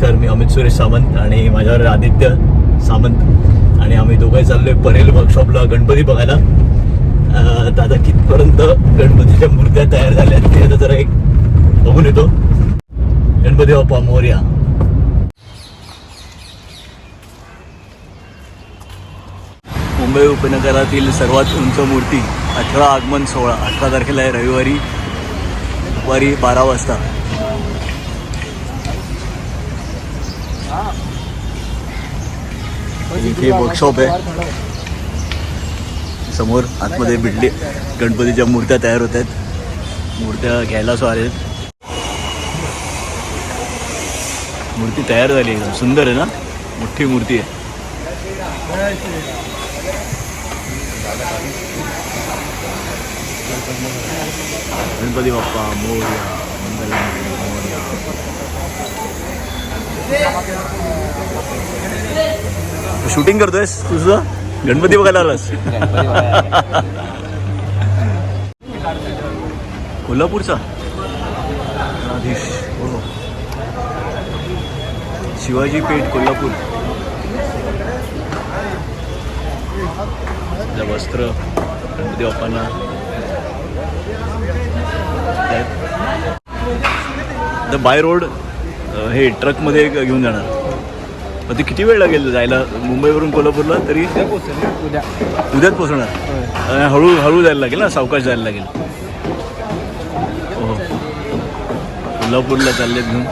नमस्कार मी अमित सुरेश सावंत आणि माझ्यावर आदित्य सावंत. आणि आम्ही दोघे चाललोय परेल वर्कशॉपला गणपती बघायला. दादा आता कितपर्यंत गणपतीच्या मूर्त्या तयार झाल्या आहेत ते आता जरा एक बघून येतो. गणपती बाप्पा मोर्या. मुंबई उपनगरातील सर्वात उंच मूर्ती अठरा आगमन सोहळा अठरा तारखेला आहे रविवारी दुपारी बारा वाजता. इथे वर्कशॉप आहे. समोर आतमध्ये बिल्डी गणपतीच्या मूर्त्या तयार होत आहेत. मूर्त्या घ्यायला सो आले मूर्ती तयार झाली एकदम. सुंदर आहे ना? मोठी मूर्ती आहे. गणपती बाप्पा मोर्या मंगल मोर्या. शूटिंग करतोयस तुझं? गणपती बघायला आलास? कोल्हापूरचा? हो. शिवाजी पेठ कोल्हापूर. वस्त्र गणपती बाप्पांना. By road. हे ट्रकमध्ये घेऊन जाणार. मग ते किती वेळ लागेल जायला? मुंबईवरून कोल्हापूरला तरी? उद्या उद्याच पोहोचणार? अं, हळू हळू जायला लागेल ना? सावकाश जायला लागेल. हो कोल्हापूरला चाललेत घेऊन.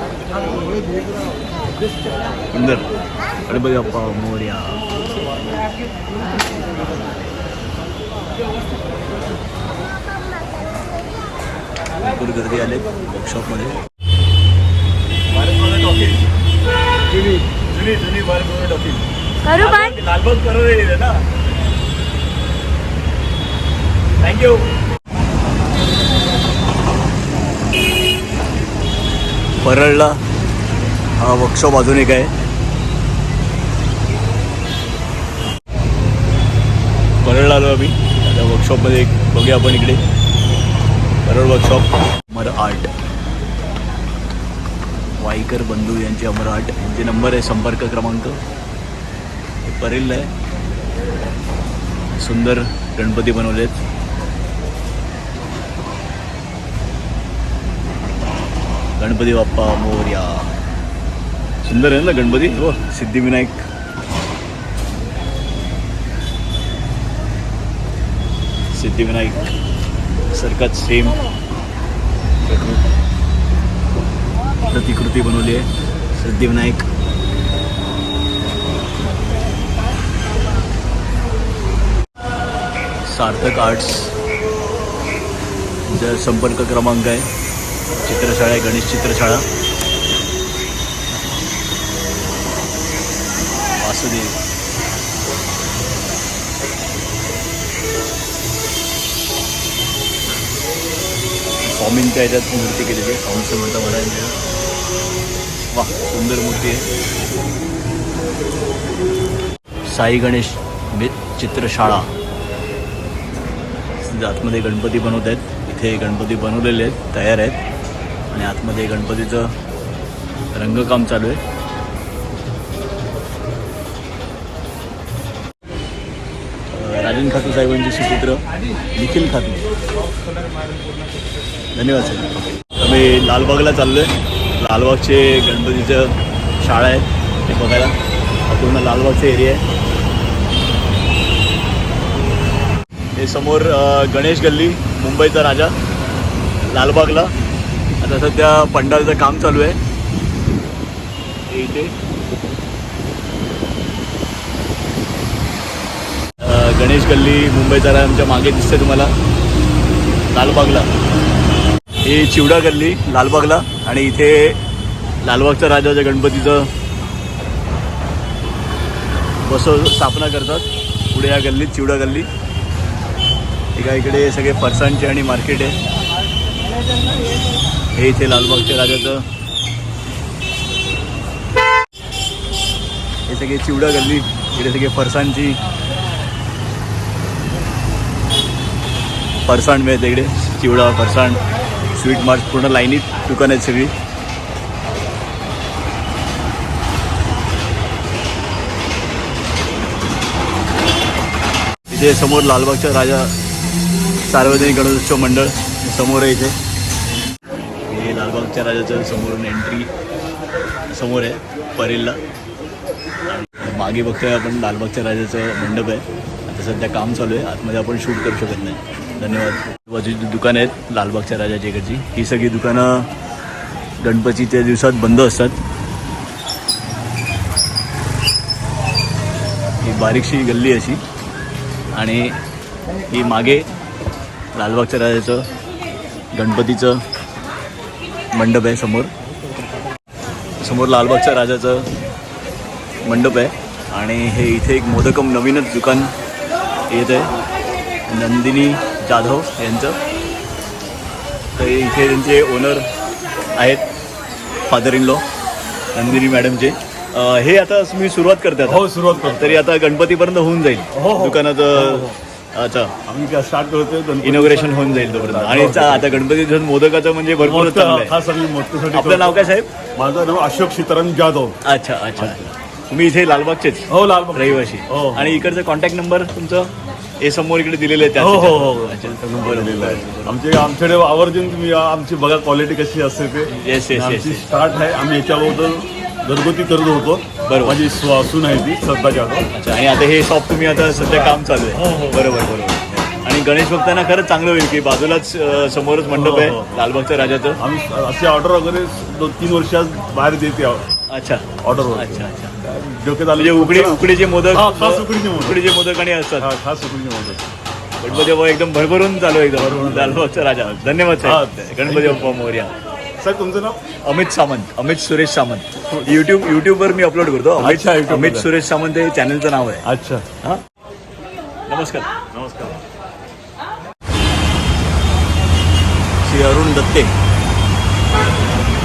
सुंदर. गणपती बाप्पा मोर्या. भरपूर गर्दी आले वर्कशॉपमध्ये जुनी जुनी जुनी टॉकीज करू लालबाग ना. थँक्यू परळला हा वर्कशॉप अजून एक आहे. परळला आलो आम्ही. आता वर्कशॉपमध्ये एक बघूया आपण इकडे. Parel workshop Amar art. Waikar बंधू यांचे अमराट यांचे नंबर आहे संपर्क क्रमांक. हे परेल आहे. सुंदर गणपती बनवलेत. गणपती बाप्पा मोर्या. सुंदर आहे ना गणपती? हो सिद्धिविनायक. सिद्धिविनायक. सारखाच सेम प्रतिकृती बनवली आहे. सिद्धिविनायक सार्थक आर्ट्स जर संपर्क क्रमांक आहे. चित्रशाळा आहे गणेश चित्रशाळा. वासुदेव. फॉर्मिंगच्या याच्यात मूर्ती केलेली आहे. स्वामी समर्थ महाराजांच्या वा सुंदर मूर्ती आहे. साई गणेश चित्रशाळा. आतमध्ये गणपती बनवत आहेत. इथे गणपती बनवलेले आहेत तयार आहेत. आणि आतमध्ये गणपतीचं रंगकाम चालू आहे. राजन खातू साहेबांची सुचित्र निखिल खातू. धन्यवाद सर आम्ही लालबागला चाललो आहे लालबागचे गणपतीचं शाळा आहे ते बघायला. हा पूर्ण लालबागचा एरिया आहे. हे समोर गणेश गल्ली मुंबईचा राजा लालबागला. आता सध्या पंडालचं काम चालू आहे. इथे. गणेश गल्ली मुंबईचा राजा आमच्या मागे दिसते तुम्हाला. लालबागला. हे चिवडा गल्ली लालबागला आणि इथे लालबागच्या राजाच्या गणपतीचं बसव स्थापना करतात. पुढे या गल्लीत चिवडा गल्ली. एका इकडे सगळे फरसांचे आणि मार्केट आहे. हे इथे लालबागच्या राजाचं. हे सगळे चिवडा गल्ली इकडे सगळे फरसांची फरसाण मिळते इकडे चिवडा फरसाण. स्वीट मार्ट पूर्ण लाईनीत दुकान आहेत सगळी. इथे समोर लालबागच्या राजा सार्वजनिक गणेशोत्सव मंडळ समोर आहे इथे. हे लालबागच्या राजाचं समोरून एंट्री समोर आहे परेलला. मागे बघतोय आपण लालबागच्या राजाचं मंडप आहे. आता सध्या काम चालू आहे आतमध्ये आपण शूट करू शकत नाही. धन्यवाद. बाजूची दुकानं आहेत लालबागच्या राजाची इकडची ही सगळी दुकानं गणपतीच्या दिवसात बंद असतात. ही बारीकशी गल्ली अशी. आणि ही मागे लालबागच्या राजाचं गणपतीचं मंडप आहे समोर. समोर लालबागच्या राजाचं मंडप आहे. आणि हे इथे एक मोदकम नवीनच दुकान येत आहे. नंदिनी जाधव यांचं. तर इथे त्यांचे ओनर आहेत फादर इन लॉ नंदिनी मॅडमचे. हे आता तुम्ही सुरुवात करतात हो सुरुवात करतो. तरी आता गणपतीपर्यंत होऊन जाईल. हो, हो. दुकानाचं अच्छा. आम्ही काय स्टार्ट करतोय गणपती- इनोग्रेशन होऊन जाईल तोपर्यंत. आणि हो, चा- आता गणपती मोदकाचं म्हणजे भरपूर मोदक चांगलं आहे. खास आम्ही मोदकासाठी आपलं नाव करतो. काय साहेब? माझं नाव अशोक सीताराम जाधव. अच्छा अच्छा. तुम्ही इथे लालबागचेच? हो लाल रहिवाशी हो, हो. आणि इकडचं कॉन्टॅक्ट नंबर तुमचं? हे समोर इकडे दिलेले आहे हो हो हो अच्छा. दिलेलं आहे. आमचे आमच्याकडे आवर्जून तुम्ही आमची बघा क्वालिटी कशी असते ते. आमची स्टार्ट आहे. आम्ही याच्याबद्दल घरगुती करत होतो. बरोबर. माझी स्व- सून आहे ती श्रद्धा जाधव. अच्छा आणि आता हे शॉप तुम्ही आता सध्या काम चालू हो, आहे हो. बरोबर बरोबर. आणि गणेश भक्तांना खरंच चांगलं होईल की बाजूलाच अं, समोरच मंडप हो, आहे हो. लालबागच्या राजाचं. आम्ही अशी ऑर्डर वगैरे दोन तीन वर्षात बाहेर देते अच्छा. ऑर्डर अच्छा अच्छा. डोक्यात म्हणजे आले उकडी उकडीचे मोदक हा, खास उकडीचे मोदक. उकडीचे मोदक आणि असतात. हा, खास उकडीचे मोदक. गणपती बाप्पा एकदम भरभरून चालू आहे एकदम. लालबागचा राजा. धन्यवाद हा, गणपती बाप्पा मोर्या. सर तुमचं नाव? अमित सामंत. अमित सुरेश सामंत. युट्यूब युट्यूबवर मी अपलोड करतो. अमित अच्छा, YouTube अमित. सुरेश सामंत हे चॅनलचं नाव आहे. अच्छा. हा? नमस्कार. नमस्कार. श्री अरुण दत्ते.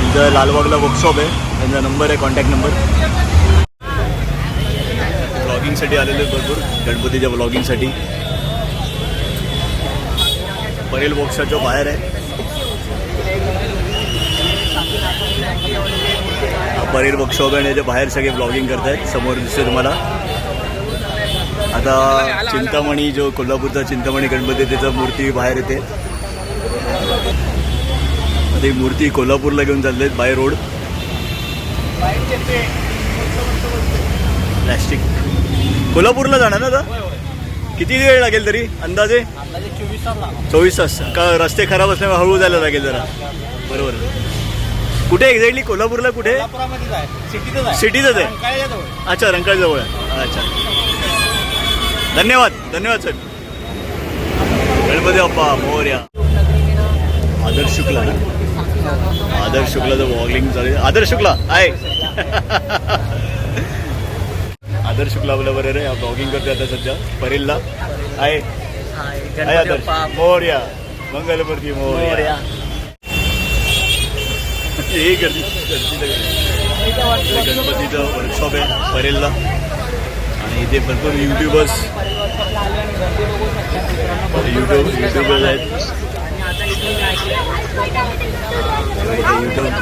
इथं लालबागला वर्कशॉप आहे. त्यांचा नंबर आहे कॉन्टॅक्ट नंबर ब्लॉगिंगसाठी आलेले आहेत भरपूर. गणपतीच्या ब्लॉगिंगसाठी परेल वर्कशॉपच्या बाहेर आहे. परेल वर्कशॉप आणि याच्या बाहेर सगळे ब्लॉगिंग करतायत. समोर दिसते तुम्हाला. आता चिंतामणी जो कोल्हापूरचा चिंतामणी गणपती त्याचा मूर्ती बाहेर येते. आता ही मूर्ती कोल्हापूरला घेऊन चालले आहेत बाय रोड प्लॅस्टिक कोल्हापूरला जाणार ना आता? किती वेळ लागेल तरी? अंदाजे? चोवीस तास का रस्ते खराब असल्यामुळे हळू जायला लागेल जरा? बरोबर. कुठे एक्झॅक्टली? कोल्हापूरला कुठे? सिटीतच आहे. अच्छा रंकाळजवळ आहे. अच्छा. धन्यवाद धन्यवाद सर. गणपती बाप्पा मोर्या. आदर्श शुक्ला ना? आदर्श शुक्लाचं वॉगलिंग चालू आहे. आदर्श शुक्ला आहे आदर्श शुक्ला आहे ब्लॉगिंग करते आता सध्या परेलला. आहे. आहे आदर्श. मोर्या. मंगलमूर्ती मोर्या. हे गर्दी गणपतीचं वर्कशॉप आहे परेलला. आणि इथे भरपूर युट्यूबर्स युट्यूब युट्यूबर्स आहेत.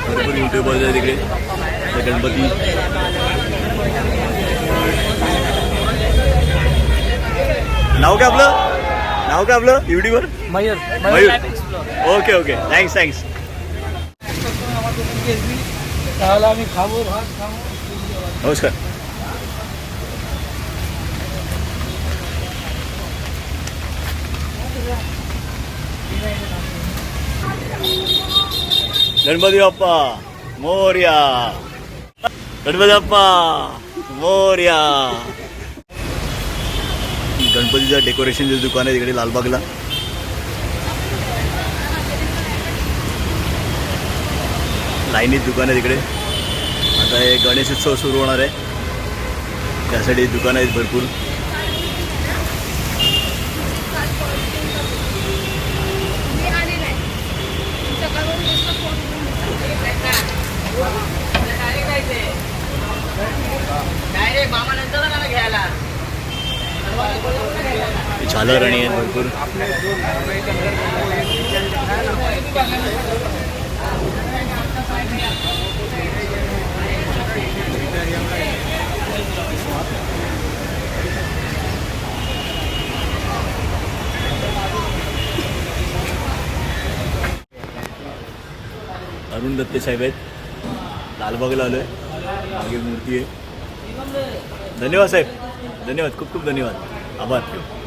भरपूर युट्यूबर्स आहेत इकडे. इथे गणपती. नाव काय आपलं? नाव काय आपलं? YouTuber Mayur. Mayur. Okay okay thanks thanks नमस्कार. गणपती बाप्पा मोर्या. गणपती बाप्पा. मोर्या. गणपतीचं डेकोरेशनचं दुकान आहे तिकडे लालबागला. लाईनीत दुकान आहे तिकडे. आता हे गणेश उत्सव सुरू होणार आहे. त्यासाठी दुकानं आहेत भरपूर. झालर आणि भरपूर. अरुण दत्ते साहेब आहेत. लालबाग लावलोय आहे मागे मूर्ती आहे. धन्यवाद साहेब. धन्यवाद. खूप खूप धन्यवाद. आभार.